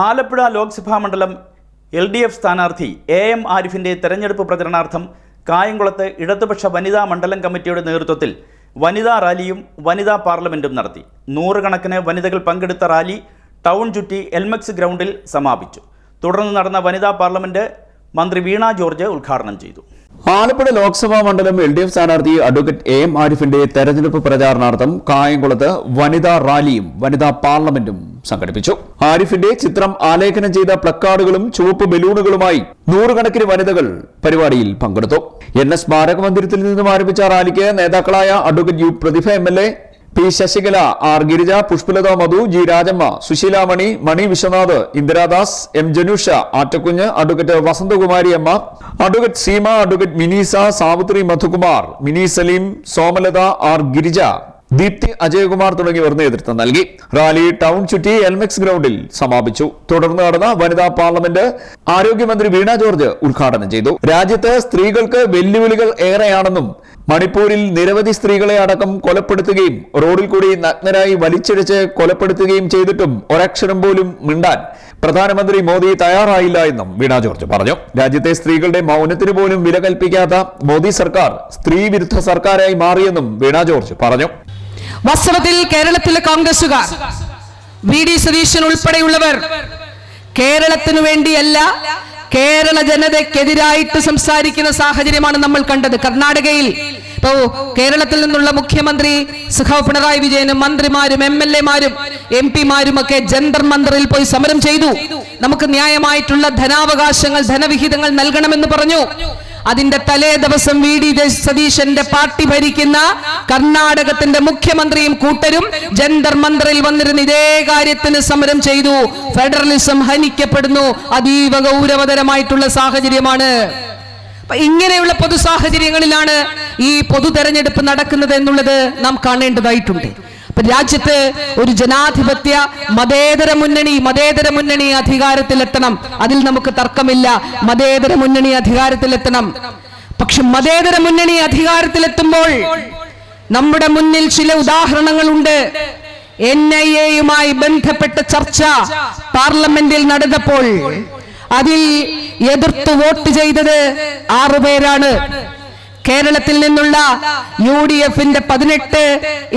ആലപ്പുഴ ലോക്സഭാ മണ്ഡലം L D F സ്ഥാനാർത്ഥി A M ആരിഫിന്റെ തെരഞ്ഞെടുപ്പ് പ്രചരണാർത്ഥം കായംകുളത്ത് ഇടതുപക്ഷ വനിതാ മണ്ഡലം കമ്മിറ്റിയുടെ നേതൃത്വത്തിൽ വനിതാ റാലിയും വനിതാ പാർലമെന്റും നടത്തി. നൂറുകണക്കിന് വനിതകൾ പങ്കെടുത്ത റാലി ടൗൺ ചുറ്റി എൽമെക്സ് ഗ്രൗണ്ടിൽ സമാപിച്ചു. തുടർന്ന് നടന്ന വനിതാ പാർലമെന്റ് മന്ത്രി വീണ ജോർജ് ഉദ്ഘാടനം ചെയ്തു. ആലപ്പുഴ ലോക്സഭാ മണ്ഡലം എൽ ഡി എഫ് സ്ഥാനാർത്ഥി അഡ്വക്കേറ്റ് എ എം ആരിഫിന്റെ തെരഞ്ഞെടുപ്പ് പ്രചാരണാർത്ഥം കായംകുളത്ത് വനിതാ റാലിയും വനിതാ പാർലമെന്റും സംഘടിപ്പിച്ചു. ആരിഫിന്റെ ചിത്രം ആലേഖനം ചെയ്ത പ്ലക്കാർഡുകളും ചുവപ്പ് ബലൂണുകളുമായി നൂറുകണക്കിന് വനിതകൾ പരിപാടിയിൽ പങ്കെടുത്തു. എൻ എസ് സ്മാരക മന്ദിരത്തിൽ നിന്നും ആരംഭിച്ച റാലിക്ക് നേതാക്കളായ advocate U Prathibha M L A P Sasikala R Girija Pushpalatha Madhu G Rajamma Susheelamani Mani Viswanath Indiradas M Janusha Attakunju advocate Vasanthakumari Amma advocate Seema advocate Minisa Savithri Madhukumar Mini Saleem Somalatha R Girija Deepthi Ajayakumar തുടങ്ങിയവർ നേതൃത്വം നൽകി. Rally town ചുറ്റി എൽമെക്സ് ഗ്രൗണ്ടിൽ സമാപിച്ചു. തുടർന്ന് നടന്ന വനിതാ parliament ആരോഗ്യമന്ത്രി വീണ ജോർജ് ഉദ്ഘാടനം ചെയ്തു. രാജ്യത്ത് സ്ത്രീകൾക്ക് വെല്ലുവിളികൾ ഏറെയാണെന്നും മണിപ്പൂരിൽ നിരവധി സ്ത്രീകളെ അടക്കം കൊലപ്പെടുത്തുകയും റോഡിൽ കൂടി നഗ്നരായി വലിച്ചിഴച്ച് കൊലപ്പെടുത്തുകയും ചെയ്തിട്ടും ഒരക്ഷരം പോലും മിണ്ടാൻ പ്രധാനമന്ത്രി മോദി തയ്യാറായില്ല എന്നും വീണ ജോർജ് പറഞ്ഞു. രാജ്യത്തെ സ്ത്രീകളുടെ മൗനത്തിന് പോലും വില കൽപ്പിക്കാത്ത മോദി സർക്കാർ സ്ത്രീ വിരുദ്ധ സർക്കാരായി മാറിയെന്നും വീണ ജോർജ് പറഞ്ഞു. വാസ്തവത്തിൽ കേരളത്തിലെ കോൺഗ്രസുകാർ വി ഡി സതീശൻ ഉൾപ്പെടെയുള്ളവർ കേരളത്തിനു വേണ്ടിയല്ല കേരള ജനതയ്ക്കെതിരായിട്ട് സംസാരിക്കുന്ന സാഹചര്യമാണ് നമ്മൾ കണ്ടത്. കർണാടകയിൽ ഇപ്പോ കേരളത്തിൽ നിന്നുള്ള മുഖ്യമന്ത്രി സുഖാവ് പിണറായി വിജയനും മന്ത്രിമാരും എം എൽ എമാരും എം പിമാരും ഒക്കെ ജന്തർ മന്ദറിൽ പോയി സമരം ചെയ്തു. നമുക്ക് ന്യായമായിട്ടുള്ള ധനാവകാശങ്ങൾ ധനവിഹിതങ്ങൾ നൽകണമെന്ന് പറഞ്ഞു. അതിന്റെ തലേ ദിവസം വി ഡി സതീശന്റെ പാർട്ടി ഭരിക്കുന്ന കർണാടകത്തിന്റെ മുഖ്യമന്ത്രിയും കൂട്ടരും ജന്തർ മന്ത്രിൽ വന്നിരുന്ന ഇതേ കാര്യത്തിന് സമരം ചെയ്തു. ഫെഡറലിസം ഹനിക്കപ്പെടുന്നു. അതീവ ഗൗരവതരമായിട്ടുള്ള സാഹചര്യമാണ്. ഇങ്ങനെയുള്ള പൊതു സാഹചര്യങ്ങളിലാണ് ഈ പൊതു തെരഞ്ഞെടുപ്പ് നടക്കുന്നത് എന്നുള്ളത് നാം കാണേണ്ടതായിട്ടുണ്ട്. രാജ്യത്ത് ഒരു ജനാധിപത്യ മതേതര മുന്നണി മതേതര മുന്നണി അധികാരത്തിലെത്തണം. അതിൽ നമുക്ക് തർക്കമില്ല. മതേതര മുന്നണി അധികാരത്തിലെത്തണം. പക്ഷെ മതേതര മുന്നണി അധികാരത്തിലെത്തുമ്പോൾ നമ്മുടെ മുന്നിൽ ചില ഉദാഹരണങ്ങളുണ്ട്. എൻ ഐ എയുമായി ബന്ധപ്പെട്ട ചർച്ച പാർലമെന്റിൽ നടന്നപ്പോൾ അതിൽ എതിർത്ത് വോട്ട് ചെയ്തത് ആറുപേരാണ് കേരളത്തിൽ നിന്നുള്ള യു ഡി എഫിന്റെ പതിനെട്ട്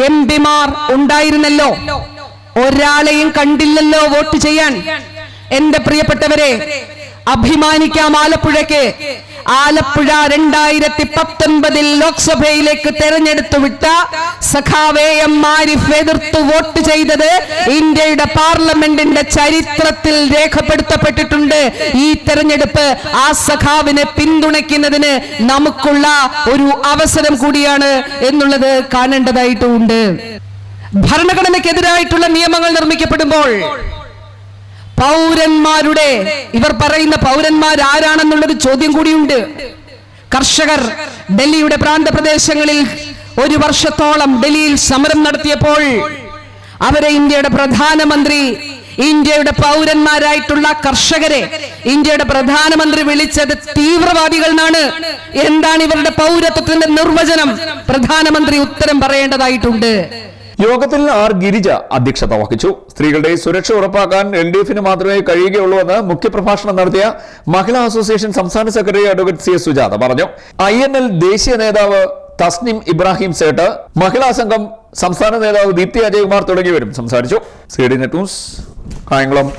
എം പിമാർ ഉണ്ടായിരുന്നല്ലോ. ഒരാളെയും കണ്ടില്ലല്ലോ വോട്ട് ചെയ്യാൻ. എന്റെ പ്രിയപ്പെട്ടവരെ അഭിമാനിക്കാം ആലപ്പുഴയ്ക്ക്. ആലപ്പുഴ രണ്ടായിരത്തി പത്തൊൻപതിൽ ലോക്സഭയിലേക്ക് തെരഞ്ഞെടുത്തു വിട്ട സഖാവേ എം ആരിഫ് എതിർത്ത് വോട്ട് ചെയ്തത് ഇന്ത്യയുടെ പാർലമെന്റിന്റെ ചരിത്രത്തിൽ രേഖപ്പെടുത്തപ്പെട്ടിട്ടുണ്ട്. ഈ തെരഞ്ഞെടുപ്പ് ആ സഖാവിനെ പിന്തുണയ്ക്കുന്നതിന് നമുക്കുള്ള ഒരു അവസരം കൂടിയാണ് എന്നുള്ളത് കാണേണ്ടതായിട്ടുമുണ്ട് ഭരണഘടനയ്ക്കെതിരായിട്ടുള്ള നിയമങ്ങൾ നിർമ്മിക്കപ്പെടുമ്പോൾ പൗരന്മാരുടെ ഇവർ പറയുന്ന പൗരന്മാർ ആരാണെന്നുള്ളത് ചോദ്യം കൂടിയുണ്ട്. കർഷകർ ഡൽഹിയുടെ പ്രാന്തപ്രദേശങ്ങളിൽ ഒരു വർഷത്തോളം ഡൽഹിയിൽ സമരം നടത്തിയപ്പോൾ അവരെ ഇന്ത്യയുടെ പ്രധാനമന്ത്രി ഇന്ത്യയുടെ പൗരന്മാരായിട്ടുള്ള കർഷകരെ ഇന്ത്യയുടെ പ്രധാനമന്ത്രി വിളിച്ചത് തീവ്രവാദികൾ എന്നാണ് എന്താണ് ഇവരുടെ പൗരത്വത്തിന്റെ നിർവചനം? പ്രധാനമന്ത്രി ഉത്തരം പറയേണ്ടതായിട്ടുണ്ട്. യോഗത്തിൽ ആർ ഗിരിജ അധ്യക്ഷത വഹിച്ചു. സ്ത്രീകളുടെ സുരക്ഷ ഉറപ്പാക്കാൻ എൽ ഡി എഫിന് മാത്രമേ കഴിയുകയുള്ളൂ എന്ന് മുഖ്യപ്രഭാഷണം നടത്തിയ മഹിളാ അസോസിയേഷൻ സംസ്ഥാന secretary advocate C S Sujatha പറഞ്ഞു. ഐ എൻ എൽ ദേശീയ നേതാവ് തസ്നിം ഇബ്രാഹിം സേട്ട് മഹിളാ സംഘം സംസ്ഥാന നേതാവ് ദീപ്തി അജയ്കുമാർ തുടങ്ങിയവരും സംസാരിച്ചു. C D net news Kayamkulam.